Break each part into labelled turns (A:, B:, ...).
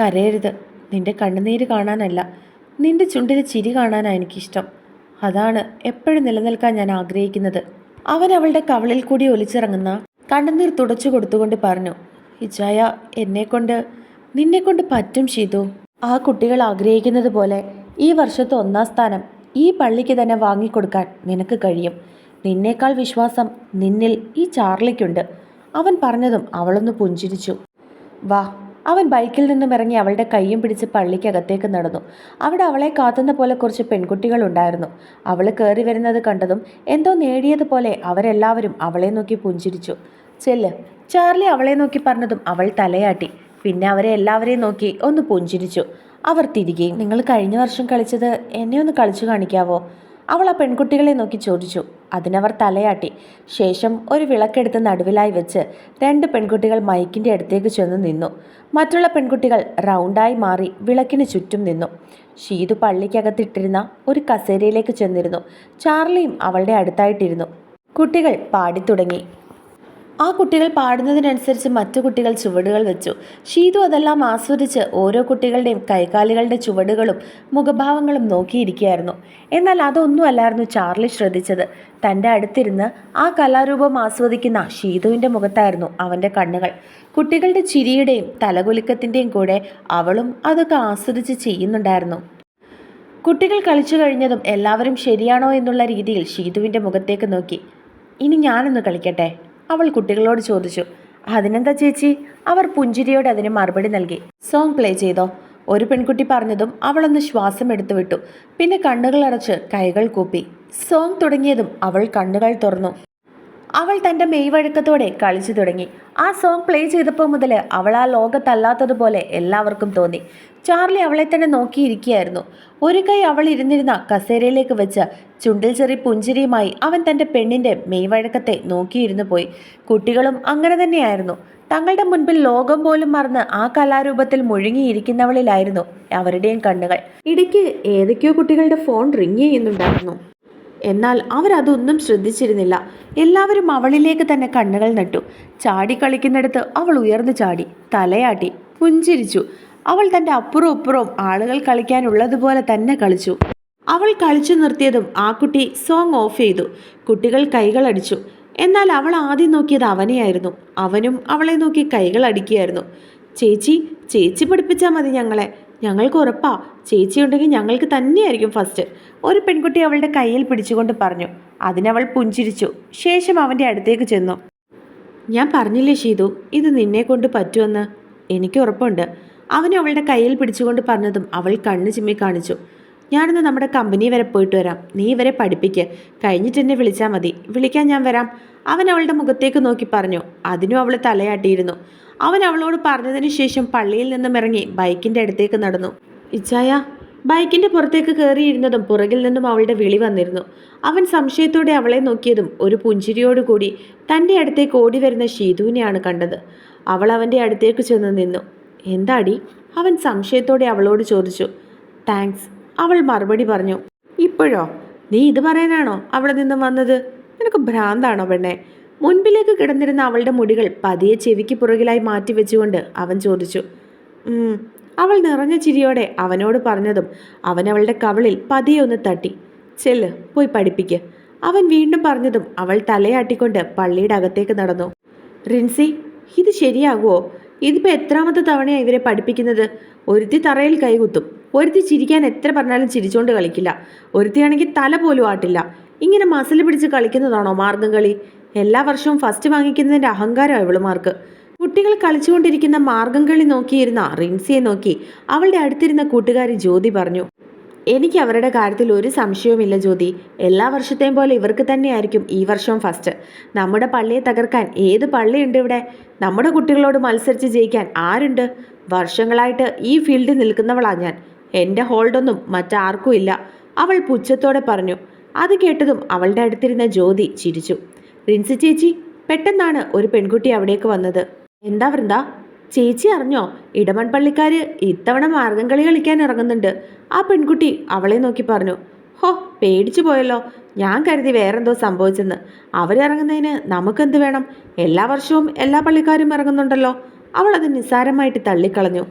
A: കരയരുത്. നിന്റെ കണ്ണുനീര് കാണാനല്ല. നിന്റെ ചുണ്ടിലെ ചിരി കാണാനാണ് എനിക്കിഷ്ടം. അതാണ് എപ്പോഴും നിലനിൽക്കാൻ ഞാൻ ആഗ്രഹിക്കുന്നത്. അവൻ അവളുടെ കവളിൽ കൂടി ഒലിച്ചിറങ്ങുന്ന കണ്ണുനീർ തുടച്ചു കൊടുത്തുകൊണ്ട് പറഞ്ഞു ഇജായ എന്നെക്കൊണ്ട് നിന്നെക്കൊണ്ട് പറ്റും ഷീതു. ആ കുട്ടികൾ ആഗ്രഹിക്കുന്നത് പോലെ ഈ വർഷത്തെ ഒന്നാം സ്ഥാനം ഈ പള്ളിക്ക് തന്നെ വാങ്ങിക്കൊടുക്കാൻ നിനക്ക് കഴിയും. നിന്നേക്കാൾ വിശ്വാസം നിന്നിൽ ഈ ചാർലിക്കുണ്ട്. അവൻ പറഞ്ഞതും അവളൊന്ന് പുഞ്ചിരിച്ചു. വാ അവൻ ബൈക്കിൽ നിന്നും ഇറങ്ങി അവളുടെ കൈയും പിടിച്ച് പള്ളിക്കകത്തേക്ക് നടന്നു. അവിടെ അവളെ കാത്തുന്ന പോലെ കുറച്ച് പെൺകുട്ടികളുണ്ടായിരുന്നു അവൾ കയറി വരുന്നത് കണ്ടതും എന്തോ നേടിയതുപോലെ അവരെല്ലാവരും അവളെ നോക്കി പുഞ്ചിരിച്ചു. ചെല്ല്. ചാർലി അവളെ നോക്കി പറഞ്ഞതും അവൾ തലയാട്ടി. പിന്നെ അവരെ എല്ലാവരെയും നോക്കി ഒന്ന് പുഞ്ചിരിച്ചു. അവർ തിരികെയും നിങ്ങൾ കഴിഞ്ഞ വർഷം കളിച്ചത് എന്നെ ഒന്ന് കളിച്ചു കാണിക്കാവോ? അവൾ ആ പെൺകുട്ടികളെ നോക്കി ചോദിച്ചു. അതിനവർ തലയാട്ടി. ശേഷം ഒരു വിളക്കെടുത്ത് നടുവിലായി വെച്ച് രണ്ട് പെൺകുട്ടികൾ മൈക്കിന്റെ അടുത്തേക്ക് ചെന്ന് നിന്നു. മറ്റുള്ള പെൺകുട്ടികൾ റൗണ്ടായി മാറി വിളക്കിന് ചുറ്റും നിന്നു. ഷീതു പള്ളിക്കകത്തിട്ടിരുന്ന ഒരു കസേരയിലേക്ക് ചെന്നിരുന്നു. ചാർലിയും അവളുടെ അടുത്തായിട്ടിരുന്നു. കുട്ടികൾ പാടിത്തുടങ്ങി. ആ കുട്ടികൾ പാടുന്നതിനനുസരിച്ച് മറ്റു കുട്ടികൾ ചുവടുകൾ വെച്ചു. ഷീതു അതെല്ലാം ആസ്വദിച്ച് ഓരോ കുട്ടികളുടെയും കൈകാലുകളുടെ ചുവടുകളും മുഖഭാവങ്ങളും നോക്കിയിരിക്കുകയായിരുന്നു. എന്നാൽ അതൊന്നുമല്ലായിരുന്നു ചാർലി ശ്രദ്ധിച്ചത്. തന്റെ അടുത്തിരുന്ന് ആ കലാരൂപം ആസ്വദിക്കുന്ന ഷീതുവിന്റെ മുഖത്തായിരുന്നു അവന്റെ കണ്ണുകൾ. കുട്ടികളുടെ ചിരിയുടെയും തലകുലുക്കത്തിന്റെയും കൂടെ അവളും അതൊക്കെ ആസ്വദിച്ച് ചെയ്യുന്നുണ്ടായിരുന്നു. കുട്ടികൾ കളിച്ചു കഴിഞ്ഞതും എല്ലാവരും ശരിയാണോ എന്നുള്ള രീതിയിൽ ഷീതുവിന്റെ മുഖത്തേക്ക് നോക്കി. ഇനി ഞാനൊന്ന് കളിക്കട്ടെ? അവൾ കുട്ടികളോട് ചോദിച്ചു അതിനെന്താ ചേച്ചി? അവർ പുഞ്ചിരിയോടെ അതിന് മറുപടി നൽകി. സോങ് പ്ലേ ചെയ്തോ? ഒരു പെൺകുട്ടി പറഞ്ഞതും അവളൊന്ന് ശ്വാസം എടുത്തു വിട്ടു. പിന്നെ കണ്ണുകൾ അടച്ച് കൈകൾ കൂപ്പി. സോങ് തുടങ്ങിയതും അവൾ കണ്ണുകൾ തുറന്നു. അവൾ തന്റെ മെയ്വഴക്കത്തോടെ കളിച്ചു തുടങ്ങി. ആ സോങ് പ്ലേ ചെയ്തപ്പോൾ മുതൽ അവൾ ആ ലോകത്തല്ലാത്തതുപോലെ എല്ലാവർക്കും തോന്നി. ചാർലി അവളെ തന്നെ നോക്കിയിരിക്കുകയായിരുന്നു. ഒരു കൈ അവൾ ഇരുന്നിരുന്ന കസേരയിലേക്ക് വെച്ച് ചുണ്ടിൽ ചെറി പുഞ്ചിരിയുമായി അവൻ തന്റെ പെണ്ണിന്റെ മെയ്വഴക്കത്തെ നോക്കിയിരുന്നു പോയി. കുട്ടികളും അങ്ങനെ തന്നെയായിരുന്നു. തങ്ങളുടെ മുൻപിൽ ലോകം പോലും മറന്ന് ആ കലാരൂപത്തിൽ മുഴുങ്ങിയിരിക്കുന്നവളിലായിരുന്നു അവരുടെയും കണ്ണുകൾ. ഇടയ്ക്ക് ഏതൊക്കെയോ കുട്ടികളുടെ ഫോൺ റിങ് ചെയ്യുന്നുണ്ടായിരുന്നു. എന്നാൽ അവരതൊന്നും ശ്രദ്ധിച്ചിരുന്നില്ല. എല്ലാവരും അവളിലേക്ക് തന്നെ കണ്ണുകൾ നട്ടു. ചാടി കളിക്കുന്നിടത്ത് അവൾ ഉയർന്നു ചാടി തലയാട്ടി പുഞ്ചിരിച്ചു. അവൾ തന്റെ അപ്പുറവും ഇപ്പുറവും ആളുകൾ കളിക്കാനുള്ളതുപോലെ തന്നെ കളിച്ചു. അവൾ കളിച്ചു നിർത്തിയതും ആ കുട്ടി സോങ് ഓഫ് ചെയ്തു. കുട്ടികൾ കൈകളടിച്ചു എന്നാൽ അവൾ ആദ്യം നോക്കിയത് അവനെയായിരുന്നു. അവനും അവളെ നോക്കി കൈകൾ അടിക്കുകയായിരുന്നു. ചേച്ചി ചേച്ചി പഠിപ്പിച്ചാൽ മതി ഞങ്ങളെ. ഞങ്ങൾക്ക് ഉറപ്പാ. ചേച്ചി ഉണ്ടെങ്കിൽ ഞങ്ങൾക്ക് തന്നെയായിരിക്കും ഫസ്റ്റ് ഒരു പെൺകുട്ടി അവളുടെ കയ്യിൽ പിടിച്ചുകൊണ്ട് പറഞ്ഞു. അതിനവൾ പുഞ്ചിരിച്ചു. ശേഷം അവന്റെ അടുത്തേക്ക് ചെന്നു. ഞാൻ പറഞ്ഞില്ലേ ഷീതു ഇത് നിന്നെ കൊണ്ട് പറ്റുമെന്ന്. എനിക്ക് ഉറപ്പുണ്ട്. അവൻ അവളുടെ കയ്യിൽ പിടിച്ചുകൊണ്ട് പറഞ്ഞതും അവൾ കണ്ണു ചിമ്മി കാണിച്ചു. ഞാനിന്ന് നമ്മുടെ കമ്പനി വരെ പോയിട്ട് വരാം. നീ ഇവരെ പഠിപ്പിക്ക്. കഴിഞ്ഞിട്ട് എന്നെ വിളിച്ചാൽ മതി. വിളിക്കാൻ ഞാൻ വരാം. അവൻ അവളുടെ മുഖത്തേക്ക് നോക്കി പറഞ്ഞു. അതിനും അവൾ തലയാട്ടിയിരുന്നു. അവൻ അവളോട് പറഞ്ഞതിന് ശേഷം പള്ളിയിൽ നിന്നും ഇറങ്ങി ബൈക്കിന്റെ അടുത്തേക്ക് നടന്നു. ഇച്ചായ ബൈക്കിന്റെ പുറത്തേക്ക് കയറിയിരുന്നതും പുറകിൽ നിന്നും അവളുടെ വിളി വന്നിരുന്നു. അവൻ സംശയത്തോടെ അവളെ നോക്കിയതും ഒരു പുഞ്ചിരിയോടുകൂടി തന്റെ അടുത്തേക്ക് ഓടി വരുന്ന ഷീതുവിനെയാണ് കണ്ടത്. അവൾ അവന്റെ അടുത്തേക്ക് ചെന്ന് നിന്നു. എന്താടി? അവൻ സംശയത്തോടെ അവളോട് ചോദിച്ചു. താങ്ക്സ് അവൾ മറുപടി പറഞ്ഞു. ഇപ്പോഴോ? നീ ഇത് പറയാനാണോ അവിടെ നിന്നും വന്നത്? നിനക്ക് ഭ്രാന്താണോ പെണ്ണെ? മുൻപിലേക്ക് കിടന്നിരുന്ന അവളുടെ മുടികൾ പതിയെ ചെവിക്ക് പുറകിലായി മാറ്റി വെച്ചുകൊണ്ട് അവൻ ചോദിച്ചു. അവൾ നിറഞ്ഞ ചിരിയോടെ അവനോട് പറഞ്ഞതും അവൻ അവളുടെ കവളിൽ പതിയെ ഒന്ന് തട്ടി. ചെല്ല് പോയി പഠിപ്പിക്ക്. അവൻ വീണ്ടും പറഞ്ഞതും അവൾ തലയാട്ടിക്കൊണ്ട് പള്ളിയുടെ അകത്തേക്ക് നടന്നു. റിൻസി ഇത് ശരിയാകുമോ ഇതിപ്പോൾ എത്രാമത്തെ തവണയാണ് ഇവരെ പഠിപ്പിക്കുന്നത്? ഒരുത്തി തറയിൽ കൈകുത്തും. ഒരുത്തി ചിരിക്കാൻ എത്ര പറഞ്ഞാലും ചിരിച്ചുകൊണ്ട് കളിക്കില്ല. ഒരുത്തിയാണെങ്കിൽ തല പോലും ആട്ടില്ല. ഇങ്ങനെ മസിൽ പിടിച്ച് കളിക്കുന്നതാണോ മാർഗം കളി? എല്ലാ വർഷവും ഫസ്റ്റ് വാങ്ങിക്കുന്നതിന്റെ അഹങ്കാരം ഇവളുമാർക്ക്. കുട്ടികൾ കളിച്ചുകൊണ്ടിരിക്കുന്ന മാർഗം കളി നോക്കിയിരുന്ന റിൻസിയെ നോക്കി അവളുടെ അടുത്തിരുന്ന കൂട്ടുകാരി ജ്യോതി പറഞ്ഞു എനിക്ക് അവരുടെ കാര്യത്തിൽ ഒരു സംശയവുമില്ല ജ്യോതി. എല്ലാ വർഷത്തെയും പോലെ ഇവർക്ക് തന്നെയായിരിക്കും ഈ വർഷം ഫസ്റ്റ് നമ്മുടെ പള്ളിയെ തകർക്കാൻ ഏത് പള്ളിയുണ്ട് ഇവിടെ? നമ്മുടെ കുട്ടികളോട് മത്സരിച്ച് ജയിക്കാൻ ആരുണ്ട്? വർഷങ്ങളായിട്ട് ഈ ഫീൽഡിൽ നിൽക്കുന്നവളാ ഞാൻ. എന്റെ ഹോൾഡൊന്നും മറ്റാർക്കും ഇല്ല. അവൾ പുച്ഛത്തോടെ പറഞ്ഞു. അത് കേട്ടതും അവളുടെ അടുത്തിരുന്ന ജ്യോതി ചിരിച്ചു. റിൻസി ചേച്ചി പെട്ടെന്നാണ് ഒരു പെൺകുട്ടി അവിടേക്ക് വന്നത്. എന്താ വൃന്ദ? ചേച്ചി അറിഞ്ഞോ ഇടമൺ പള്ളിക്കാർ ഇത്തവണ മാർഗം കളി കളിക്കാൻ ഇറങ്ങുന്നുണ്ട്. ആ പെൺകുട്ടി അവളെ നോക്കി പറഞ്ഞു ഹോ പേടിച്ചു പോയല്ലോ. ഞാൻ കരുതി വേറെന്തോ സംഭവിച്ചെന്ന്. അവരിറങ്ങുന്നതിന് നമുക്കെന്ത് വേണം? എല്ലാ വർഷവും എല്ലാ പള്ളിക്കാരും ഇറങ്ങുന്നുണ്ടല്ലോ. അവൾ അത് നിസ്സാരമായിട്ട് തള്ളിക്കളഞ്ഞു.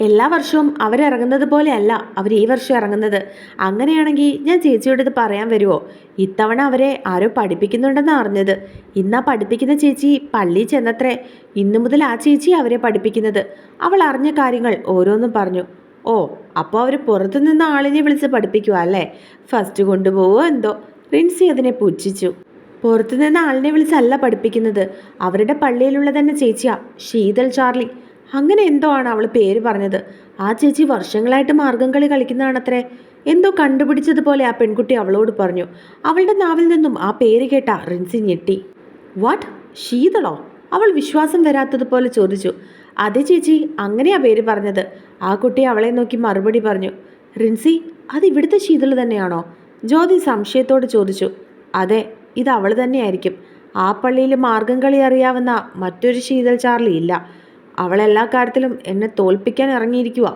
A: എല്ലാ വർഷവും അവരിറങ്ങുന്നത് പോലെയല്ല അവർ ഈ വർഷം ഇറങ്ങുന്നത്. അങ്ങനെയാണെങ്കിൽ ഞാൻ ചേച്ചിയോട് ഇത് പറയാൻ വരുമോ ഇത്തവണ അവരെ ആരോ പഠിപ്പിക്കുന്നുണ്ടെന്ന് അറിഞ്ഞത്. ഇന്നാ പഠിപ്പിക്കുന്ന ചേച്ചി പള്ളി ചെന്നത്രേ. ഇന്നു മുതൽ ആ ചേച്ചി അവരെ പഠിപ്പിക്കുന്നത്. അവൾ അറിഞ്ഞ കാര്യങ്ങൾ ഓരോന്നും പറഞ്ഞു. ഓ അപ്പോൾ അവർ പുറത്തു നിന്ന് ആളിനെ വിളിച്ച് പഠിപ്പിക്കുക അല്ലേ? ഫസ്റ്റ് കൊണ്ടുപോവോ എന്തോ? റിൻസി അതിനെ പുച്ഛിച്ചു. പുറത്തുനിന്ന് ആളിനെ വിളിച്ചല്ല പഠിപ്പിക്കുന്നത്. അവരുടെ പള്ളിയിലുള്ള തന്നെ ചേച്ചിയാ. ശീതൽ ചാർലി. അങ്ങനെ എന്തോ ആണ് അവൾ പേര് പറഞ്ഞത്. ആ ചേച്ചി വർഷങ്ങളായിട്ട് മാർഗം കളി കളിക്കുന്നതാണത്രേ. എന്തോ കണ്ടുപിടിച്ചതുപോലെ ആ പെൺകുട്ടി അവളോട് പറഞ്ഞു. അവളുടെ നാവിൽ നിന്നും ആ പേര് കേട്ട റിൻസി ഞെട്ടി. വാട്ട്? ശീതളോ? അവൾ വിശ്വാസം വരാത്തതുപോലെ ചോദിച്ചു. അതെ ചേച്ചി അങ്ങനെയാ പേര് പറഞ്ഞത്. ആ കുട്ടി അവളെ നോക്കി മറുപടി പറഞ്ഞു. റിൻസി അത് ഇവിടുത്തെ ശീതൾ തന്നെയാണോ? ജ്യോതി സംശയത്തോട് ചോദിച്ചു. അതെ ഇത് അവൾ തന്നെയായിരിക്കും. ആ പള്ളിയിൽ മാർഗം കളി അറിയാവുന്ന മറ്റൊരു ശീതൾ ചാർലി ഇല്ല. അവൾ എല്ലാ കാര്യത്തിലും എന്നെ തോൽപ്പിക്കാൻ ഇറങ്ങിയിരിക്കുക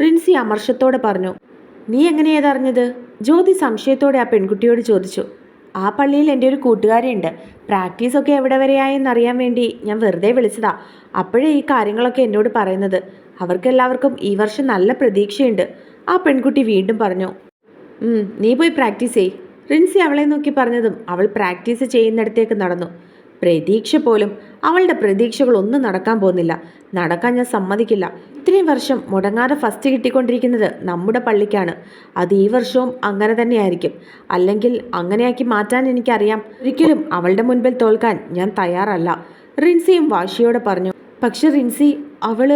A: റിൻസി അമർഷത്തോടെ പറഞ്ഞു നീ എങ്ങനെയാ അറിഞ്ഞത്? ജ്യോതി സംശയത്തോടെ ആ പെൺകുട്ടിയോട് ചോദിച്ചു ആ പള്ളിയിൽ എന്റെ ഒരു കൂട്ടുകാരിയുണ്ട്. പ്രാക്ടീസൊക്കെ എവിടെ വരെയായെന്നറിയാൻ വേണ്ടി ഞാൻ വെറുതെ വിളിച്ചതാ. അപ്പോഴേ ഈ കാര്യങ്ങളൊക്കെ എന്നോട് പറയുന്നത്. അവർക്കെല്ലാവർക്കും ഈ വർഷം നല്ല പ്രതീക്ഷയുണ്ട്. ആ പെൺകുട്ടി വീണ്ടും പറഞ്ഞു നീ പോയി പ്രാക്ടീസ് ചെയ് റിൻസി അവളെ നോക്കി പറഞ്ഞതും അവൾ പ്രാക്ടീസ് ചെയ്യുന്നിടത്തേക്ക് നടന്നു. പ്രതീക്ഷ പോലും അവളുടെ പ്രതീക്ഷകളൊന്നും നടക്കാൻ പോകുന്നില്ല. നടക്കാൻ ഞാൻ സമ്മതിക്കില്ല. ഇത്രയും വർഷം മുടങ്ങാതെ ഫസ്റ്റ് കിട്ടിക്കൊണ്ടിരിക്കുന്നത് നമ്മുടെ പള്ളിക്കാണ്. അത് ഈ വർഷവും അങ്ങനെ തന്നെയായിരിക്കും. അല്ലെങ്കിൽ അങ്ങനെയാക്കി മാറ്റാൻ എനിക്കറിയാം. ഒരിക്കലും അവളുടെ മുൻപിൽ തോൽക്കാൻ ഞാൻ തയ്യാറല്ല. റിൻസിയും വാശിയോടെ പറഞ്ഞു. പക്ഷെ റിൻസി അവൾ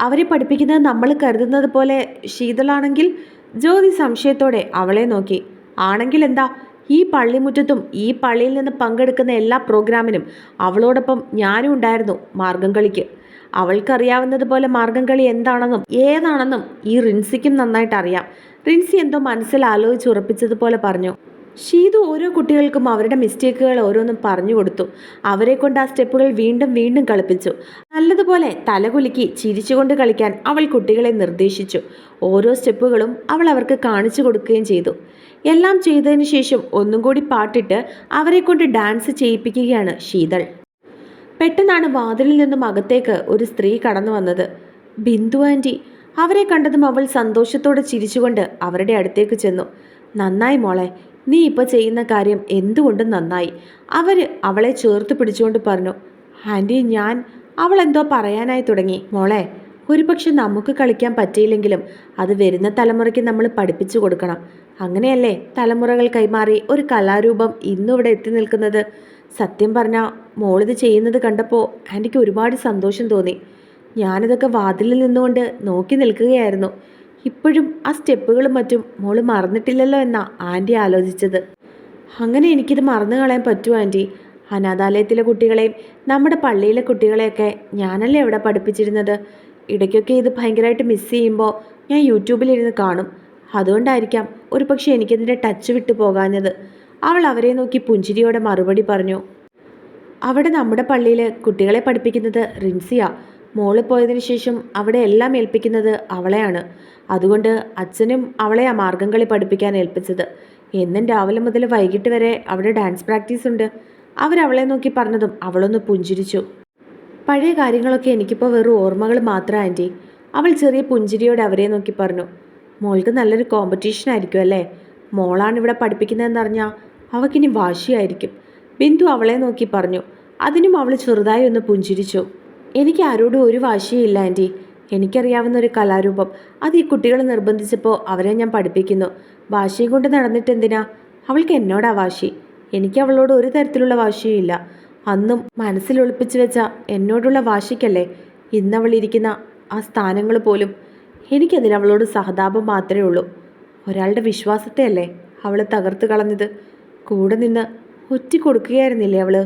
A: അവരെ പഠിപ്പിക്കുന്നത് നമ്മൾ കരുതുന്നത് പോലെ ശീതളാണെങ്കിൽ ജ്യോതി സംശയത്തോടെ അവളെ നോക്കി. ആണെങ്കിൽ എന്താ? ഈ പള്ളിമുറ്റത്തും ഈ പള്ളിയിൽ നിന്ന് പങ്കെടുക്കുന്ന എല്ലാ പ്രോഗ്രാമിനും അവളോടൊപ്പം ഞാനും ഉണ്ടായിരുന്നു മാർഗം കളിക്ക്. അവൾക്കറിയാവുന്നതുപോലെ മാർഗം കളി എന്താണെന്നും ഏതാണെന്നും ഈ റിൻസിക്കും നന്നായിട്ട് അറിയാം റിൻസി എന്തോ മനസ്സിൽ ആലോചിച്ച് ഉറപ്പിച്ചതുപോലെ പറഞ്ഞു. ഷീതു ഓരോ കുട്ടികൾക്കും അവരുടെ മിസ്റ്റേക്കുകൾ ഓരോന്നും പറഞ്ഞു കൊടുത്തു. അവരെ കൊണ്ട് ആ സ്റ്റെപ്പുകൾ വീണ്ടും വീണ്ടും കളിപ്പിച്ചു. നല്ലതുപോലെ തലകുലുക്കി ചിരിച്ചുകൊണ്ട് കളിക്കാൻ അവൾ കുട്ടികളെ നിർദ്ദേശിച്ചു. ഓരോ സ്റ്റെപ്പുകളും അവൾ അവർക്ക് കാണിച്ചു കൊടുക്കുകയും ചെയ്തു. എല്ലാം ചെയ്തതിനു ശേഷം ഒന്നും കൂടി പാട്ടിട്ട് അവരെ കൊണ്ട് ഡാൻസ് ചെയ്യിപ്പിക്കുകയാണ് ശീതൾ. പെട്ടെന്നാണ് വാതിലിൽ നിന്നും അകത്തേക്ക് ഒരു സ്ത്രീ കടന്നു വന്നത്. ബിന്ദു ആന്റി അവരെ കണ്ടതും അവൾ സന്തോഷത്തോടെ ചിരിച്ചുകൊണ്ട് അവരുടെ അടുത്തേക്ക് ചെന്നു. നന്നായി മോളെ നീ ഇപ്പോൾ ചെയ്യുന്ന കാര്യം എന്തുകൊണ്ടും നന്നായി. അവർ അവളെ ചേർത്ത് പിടിച്ചുകൊണ്ട് പറഞ്ഞു ആന്റി ഞാൻ അവൾ എന്തോ പറയാനായി തുടങ്ങി. മോളെ ഒരുപക്ഷെ നമുക്ക് കളിക്കാൻ പറ്റിയില്ലെങ്കിലും അത് വരുന്ന തലമുറയ്ക്ക് നമ്മൾ പഠിപ്പിച്ചു കൊടുക്കണം. അങ്ങനെയല്ലേ തലമുറകൾ കൈമാറി ഒരു കലാരൂപം ഇന്നിവിടെ എത്തി നിൽക്കുന്നത്? സത്യം പറഞ്ഞാൽ മോളിത് ചെയ്യുന്നത് കണ്ടപ്പോൾ ആന്റിക്ക് ഒരുപാട് സന്തോഷം തോന്നി. ഞാനിതൊക്കെ വാതിലിൽ നിന്നുകൊണ്ട് നോക്കി നിൽക്കുകയായിരുന്നു. ഇപ്പോഴും ആ സ്റ്റെപ്പുകളും മറ്റും മോൾ മറന്നിട്ടില്ലല്ലോ എന്നാ ആന്റി ആലോചിച്ചത്. അങ്ങനെ എനിക്കിത് മറന്നു കളയാൻ പറ്റുമോ ആന്റി അനാഥാലയത്തിലെ കുട്ടികളെയും നമ്മുടെ പള്ളിയിലെ കുട്ടികളെയൊക്കെ ഞാനല്ലേ എവിടെ പഠിപ്പിച്ചിരുന്നത്? ഇടയ്ക്കൊക്കെ ഇത് ഭയങ്കരമായിട്ട് മിസ് ചെയ്യുമ്പോൾ ഞാൻ യൂട്യൂബിലിരുന്ന് കാണും. അതുകൊണ്ടായിരിക്കാം ഒരു പക്ഷേ എനിക്കതിന്റെ ടച്ച് വിട്ടു പോകാഞ്ഞത്. അവൾ അവരെ നോക്കി പുഞ്ചിരിയോടെ മറുപടി പറഞ്ഞു. അവിടെ നമ്മുടെ പള്ളിയിൽ കുട്ടികളെ പഠിപ്പിക്കുന്നത് റിൻസിയ. മോൾ പോയതിന് ശേഷം അവിടെ എല്ലാം ഏൽപ്പിക്കുന്നത് അവളെയാണ്. അതുകൊണ്ട് അച്ഛനും അവളെ ആ മാർഗം കളി പഠിപ്പിക്കാൻ ഏൽപ്പിച്ചത്. എന്നും രാവിലെ മുതൽ വൈകിട്ട് വരെ അവിടെ ഡാൻസ് പ്രാക്ടീസ് ഉണ്ട്. അവരവളെ നോക്കി പറഞ്ഞതും അവളൊന്ന് പുഞ്ചിരിച്ചു. പഴയ കാര്യങ്ങളൊക്കെ എനിക്കിപ്പോൾ വെറും ഓർമ്മകൾ മാത്രം ആന്റി. അവൾ ചെറിയ പുഞ്ചിരിയോടെ അവരെ നോക്കി പറഞ്ഞു. മോൾക്ക് നല്ലൊരു കോമ്പറ്റീഷൻ ആയിരിക്കും അല്ലേ? മോളാണ് ഇവിടെ പഠിപ്പിക്കുന്നതെന്നറിഞ്ഞാൽ അവക്കിനി വാശിയായിരിക്കും. ബിന്ദു അവളെ നോക്കി പറഞ്ഞു. അതിനും അവൾ ചെറുതായി ഒന്ന് പുഞ്ചിരിച്ചു. എനിക്ക് ആരോടും ഒരു വാശിയില്ല ആന്റി. എനിക്കറിയാവുന്ന ഒരു കലാരൂപം. അത് ഈ കുട്ടികൾ നിർബന്ധിച്ചപ്പോൾ അവരെ ഞാൻ പഠിപ്പിക്കുന്നു. വാശിയും കൊണ്ട് നടന്നിട്ട് എന്തിനാ അവൾക്ക് എന്നോടാ വാശി? എനിക്ക് അവളോട് ഒരു തരത്തിലുള്ള വാശിയും അന്നും മനസ്സിൽ ഒളിപ്പിച്ചു വെച്ച എന്നോടുള്ള വാശിക്കല്ലേ ഇന്നവൾ ഇരിക്കുന്ന ആ സ്ഥാനങ്ങൾ പോലും? എനിക്കതിൽ അവളോട് സഹതാപം മാത്രമേ ഉള്ളൂ. ഒരാളുടെ വിശ്വാസത്തെ അല്ലേ അവൾ തകർത്ത് കളഞ്ഞത്? കൂടെ നിന്ന് ഒറ്റ കൊടുക്കുകയായിരുന്നില്ലേ അവൾ?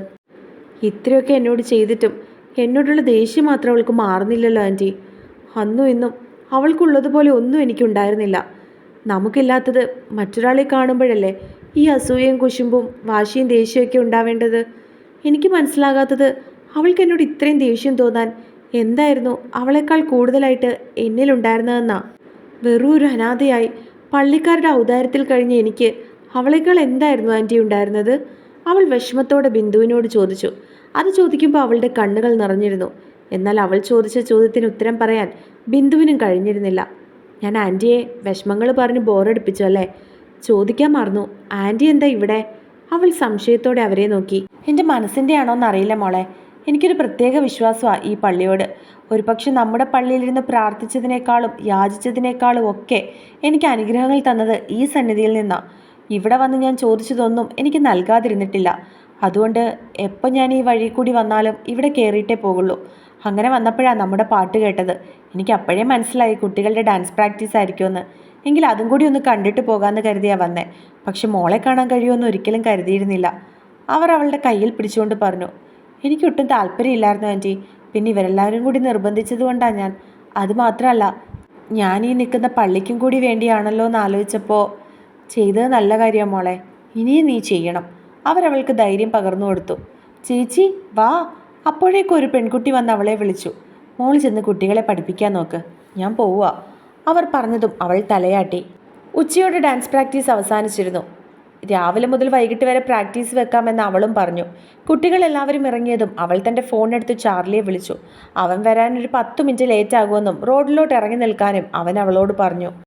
A: ഇത്രയൊക്കെ എന്നോട് ചെയ്തിട്ടും എന്നോടുള്ള ദേഷ്യം മാത്രം അവൾക്ക് മാറുന്നില്ലല്ലോ ആന്റി. അന്നും ഇന്നും അവൾക്കുള്ളതുപോലെ ഒന്നും എനിക്കുണ്ടായിരുന്നില്ല. നമുക്കില്ലാത്തത് മറ്റൊരാളെ കാണുമ്പോഴല്ലേ ഈ അസൂയയും കുശുമ്പും വാശിയും ദേഷ്യമൊക്കെ ഉണ്ടാവേണ്ടത്? എനിക്ക് മനസ്സിലാകാത്തത് അവൾക്ക് എന്നോട് ഇത്രയും ദേഷ്യം തോന്നാൻ എന്തായിരുന്നു അവളെക്കാൾ കൂടുതലായിട്ട് എന്നിലുണ്ടായിരുന്നതെന്നാ? വെറും ഒരു അനാഥയായി പള്ളിക്കാരുടെ ഔദാര്യത്തിൽ കഴിഞ്ഞ എനിക്ക് അവളെക്കാൾ എന്തായിരുന്നു ആന്റി ഉണ്ടായിരുന്നത്? അവൾ വിഷമത്തോടെ ബിന്ദുവിനോട് ചോദിച്ചു. അത് ചോദിക്കുമ്പോൾ അവളുടെ കണ്ണുകൾ നിറഞ്ഞിരുന്നു. എന്നാൽ അവൾ ചോദിച്ച ചോദ്യത്തിന് ഉത്തരം പറയാൻ ബിന്ദുവിനും കഴിഞ്ഞിരുന്നില്ല. ഞാൻ ആന്റിയെ വിഷമങ്ങൾ പറഞ്ഞ് ബോറടിപ്പിച്ചു അല്ലേ? ചോദിക്കാൻ മറന്നു. ആന്റി എന്താ ഇവിടെ? അവൾ സംശയത്തോടെ അവരെ നോക്കി. എന്റെ മനസ്സിന്റെ ആണോന്ന് അറിയില്ല മോളെ. എനിക്കൊരു പ്രത്യേക വിശ്വാസമാണ് ഈ പള്ളിയോട്. ഒരുപക്ഷെ നമ്മുടെ പള്ളിയിലിരുന്ന് പ്രാർത്ഥിച്ചതിനേക്കാളും യാചിച്ചതിനേക്കാളും ഒക്കെ എനിക്ക് അനുഗ്രഹങ്ങൾ തന്നത് ഈ സന്നിധിയിൽ നിന്നാണ് ഇവിടെ വന്ന് ഞാൻ ചോദിച്ചതൊന്നും എനിക്ക് നൽകാതിരുന്നിട്ടില്ല. അതുകൊണ്ട് എപ്പോൾ ഞാൻ ഈ വഴി കൂടി വന്നാലും ഇവിടെ കയറിയിട്ടേ പോകുള്ളൂ. അങ്ങനെ വന്നപ്പോഴാണ് നമ്മുടെ പാട്ട് കേട്ടത്. എനിക്ക് അപ്പോഴേ മനസ്സിലായി കുട്ടികളുടെ ഡാൻസ് പ്രാക്ടീസ് ആയിരിക്കുമെന്ന്. എങ്കിൽ അതും കൂടി ഒന്ന് കണ്ടിട്ട് പോകാമെന്ന് കരുതിയാ വന്നേ. പക്ഷെ മോളെ കാണാൻ കഴിയുമെന്ന് ഒരിക്കലും കരുതിയിരുന്നില്ല. അവർ അവളുടെ കയ്യിൽ പിടിച്ചുകൊണ്ട് പറഞ്ഞു എനിക്കൊട്ടും താല്പര്യമില്ലായിരുന്നു ആന്റി. പിന്നെ ഇവരെല്ലാവരും കൂടി നിർബന്ധിച്ചത് കൊണ്ടാണ് ഞാൻ. അതുമാത്രമല്ല ഞാൻ ഈ നിൽക്കുന്ന പള്ളിക്കും കൂടി വേണ്ടിയാണല്ലോ എന്ന് ആലോചിച്ചപ്പോൾ ചെയ്തത് നല്ല കാര്യമാണ് മോളെ. ഇനിയും നീ ചെയ്യണം. അവരവൾക്ക് ധൈര്യം പകർന്നു കൊടുത്തു. ചേച്ചി വാ. അപ്പോഴേക്കും ഒരു പെൺകുട്ടി വന്ന് അവളെ വിളിച്ചു. മോൾ ചെന്ന് കുട്ടികളെ പഠിപ്പിക്കാൻ നോക്ക്. ഞാൻ പോവുക അവർ പറഞ്ഞതും അവൾ തലയാട്ടി. ഉച്ചയോടെ ഡാൻസ് പ്രാക്ടീസ് അവസാനിച്ചിരുന്നു. രാവിലെ മുതൽ വൈകിട്ട് വരെ പ്രാക്ടീസ് വെക്കാമെന്ന് അവളും പറഞ്ഞു. കുട്ടികൾ എല്ലാവരും ഇറങ്ങിയതും അവൾ തന്റെ ഫോൺ എടുത്ത് ചാർലിയെ വിളിച്ചു. അവൻ വരാൻ ഒരു പത്ത് മിനിറ്റ് ലേറ്റ് ആകുമെന്നും റോഡിലോട്ട് ഇറങ്ങി നിൽക്കാനും അവൻ അവളോട് പറഞ്ഞു.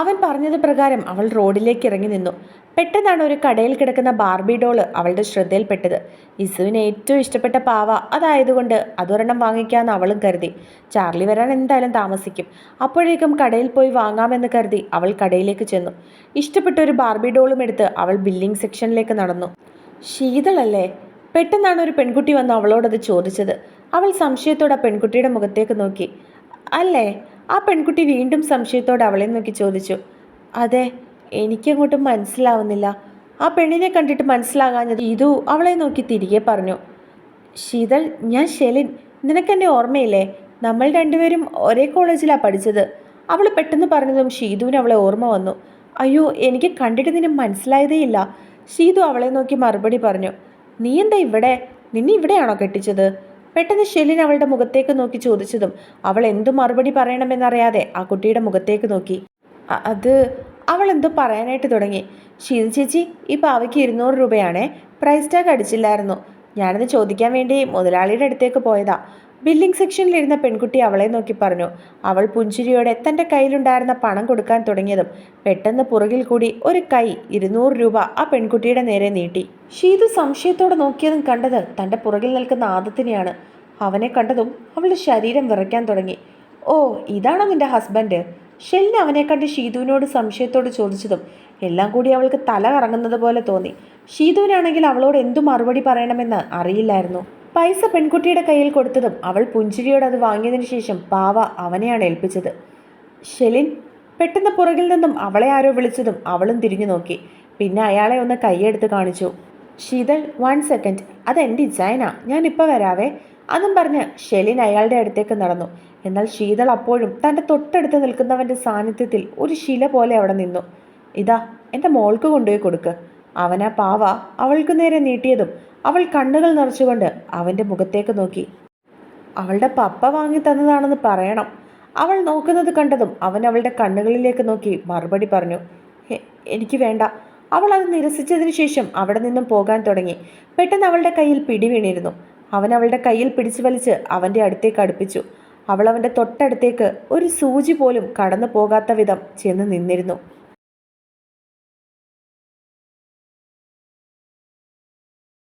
A: അവൻ പറഞ്ഞത് പ്രകാരം അവൾ റോഡിലേക്ക് ഇറങ്ങി നിന്നു. പെട്ടെന്നാണ് ഒരു കടയിൽ കിടക്കുന്ന ബാർബി ഡോൾ അവളുടെ ശ്രദ്ധയിൽപ്പെട്ടത്. ഇസുവിന് ഏറ്റവും ഇഷ്ടപ്പെട്ട പാവ അതായതുകൊണ്ട് അതൊരെണ്ണം വാങ്ങിക്കാമെന്ന് അവളും കരുതി. ചാർലി വരാൻ എന്തായാലും താമസിക്കും. അപ്പോഴേക്കും കടയിൽ പോയി വാങ്ങാമെന്ന് കരുതി അവൾ കടയിലേക്ക് ചെന്നു. ഇഷ്ടപ്പെട്ട ഒരു ബാർബി ഡോളും എടുത്ത് അവൾ ബില്ലിംഗ് സെക്ഷനിലേക്ക് നടന്നു. ശീതളല്ലേ? പെട്ടെന്നാണ് ഒരു പെൺകുട്ടി വന്ന് അവളോടത് ചോദിച്ചത്. അവൾ സംശയത്തോടെ പെൺകുട്ടിയുടെ മുഖത്തേക്ക് നോക്കി. അല്ലേ? ആ പെൺകുട്ടി വീണ്ടും സംശയത്തോടെ അവളെ നോക്കി ചോദിച്ചു അതെ എനിക്കങ്ങോട്ടും മനസ്സിലാവുന്നില്ല. ആ പെണ്ണിനെ കണ്ടിട്ട് മനസ്സിലാകാഞ്ഞത് ഇതു അവളെ നോക്കി തിരികെ പറഞ്ഞു. ശീതൾ ഞാൻ ശെലിൻ നിനക്കെന്നെ ഓർമ്മയില്ലേ? നമ്മൾ രണ്ടുപേരും ഒരേ കോളേജിലാണ് പഠിച്ചത്. അവൾ പെട്ടെന്ന് പറഞ്ഞതും ഷീതുവിന് അവളെ ഓർമ്മ വന്നു. അയ്യോ എനിക്ക് കണ്ടിട്ട് നിന്നെ മനസ്സിലായതേയില്ല ഷീതു അവളെ നോക്കി മറുപടി പറഞ്ഞു നീ എന്താ ഇവിടെ? നിന്നെ ഇവിടെയാണോ കെട്ടിച്ചത്? പെട്ടെന്ന് ഷെലിൻ അവളുടെ മുഖത്തേക്ക് നോക്കി ചോദിച്ചതും അവൾ എന്തു മറുപടി പറയണമെന്നറിയാതെ ആ കുട്ടിയുടെ മുഖത്തേക്ക് നോക്കി. അത് അവൾ എന്തോ പറയാനായിട്ട് തുടങ്ങി. ഷീത ചേച്ചി ഈ പാവയ്ക്ക് ഇരുന്നൂറ് രൂപയാണേ. പ്രൈസ് ടാഗ് അടിച്ചില്ലായിരുന്നു. ഞാനത് ചോദിക്കാൻ വേണ്ടി മുതലാളിയുടെ അടുത്തേക്ക് പോയതാ. ബില്ലിംഗ് സെക്ഷനിലിരുന്ന പെൺകുട്ടി അവളെ നോക്കി പറഞ്ഞു. അവൾ പുഞ്ചിരിയോടെ തന്റെ കയ്യിലുണ്ടായിരുന്ന പണം കൊടുക്കാൻ തുടങ്ങിയതും പെട്ടെന്ന് പുറകിൽ കൂടി ഒരു കൈ ഇരുന്നൂറ് രൂപ ആ പെൺകുട്ടിയുടെ നേരെ നീട്ടി. ഷീതു സംശയത്തോടെ നോക്കിയതും കണ്ടത് തന്റെ പുറകിൽ നിൽക്കുന്ന ആദത്തിനെയാണ്. അവനെ കണ്ടതും അവളുടെ ശരീരം വിറയ്ക്കാൻ തുടങ്ങി. ഓ ഇതാണോ നിന്റെ ഹസ്ബൻഡ്? ഷെല്ലിന് അവനെ കണ്ട് ഷീതുവിനോട് സംശയത്തോട് ചോദിച്ചതും എല്ലാം കൂടി അവൾക്ക് തല കറങ്ങുന്നത് പോലെ തോന്നി. ഷീതുവിനാണെങ്കിൽ അവളോട് എന്തു മറുപടി പറയണമെന്ന് അറിയില്ലായിരുന്നു. പൈസ പെൺകുട്ടിയുടെ കയ്യിൽ കൊടുത്തതും അവൾ പുഞ്ചിരിയോട് അത് വാങ്ങിയതിനു ശേഷം പാവ അവനെയാണ് ഏൽപ്പിച്ചത്. ഷെലിൻ പെട്ടെന്ന് പുറകിൽ നിന്നും അവളെ ആരോ വിളിച്ചതും അവളും തിരിഞ്ഞു നോക്കി. പിന്നെ അയാളെ ഒന്ന് കൈയെടുത്ത് കാണിച്ചു. ശീതൾ വൺ സെക്കൻഡ് അതെന്റെ ഇച്ചായനാ ഞാൻ ഇപ്പോൾ വരാവേ. അതും പറഞ്ഞ് ഷെലിൻ അയാളുടെ അടുത്തേക്ക് നടന്നു. എന്നാൽ ശീതൾ അപ്പോഴും തന്റെ തൊട്ടടുത്ത് നിൽക്കുന്നവന്റെ സാന്നിധ്യത്തിൽ ഒരു ശില പോലെ അവിടെ നിന്നു. ഇതാ എന്റെ മോൾക്ക് കൊണ്ടുപോയി കൊടുക്ക്. അവനാ പാവ അവൾക്ക് നേരെ നീട്ടിയതും അവൾ കണ്ണുകൾ നിറച്ചുകൊണ്ട് അവന്റെ മുഖത്തേക്ക് നോക്കി. അവളുടെ പപ്പ വാങ്ങി തന്നതാണെന്ന് പറയണം. അവൾ നോക്കുന്നത് കണ്ടതും അവൻ അവളുടെ കണ്ണുകളിലേക്ക് നോക്കി മറുപടി പറഞ്ഞു എനിക്ക് വേണ്ട. അവൾ അത് നിരസിച്ചതിന് ശേഷം അവിടെ നിന്നും പോകാൻ തുടങ്ങി. പെട്ടെന്ന് അവളുടെ കയ്യിൽ പിടി വീണിരുന്നു. അവൻ അവളുടെ കയ്യിൽ പിടിച്ചു വലിച്ച് അവന്റെ അടുത്തേക്ക് അടുപ്പിച്ചു. അവൾ അവന്റെ തൊട്ടടുത്തേക്ക് ഒരു സൂചി പോലും കടന്നു പോകാത്ത വിധം ചെന്ന് നിന്നിരുന്നു.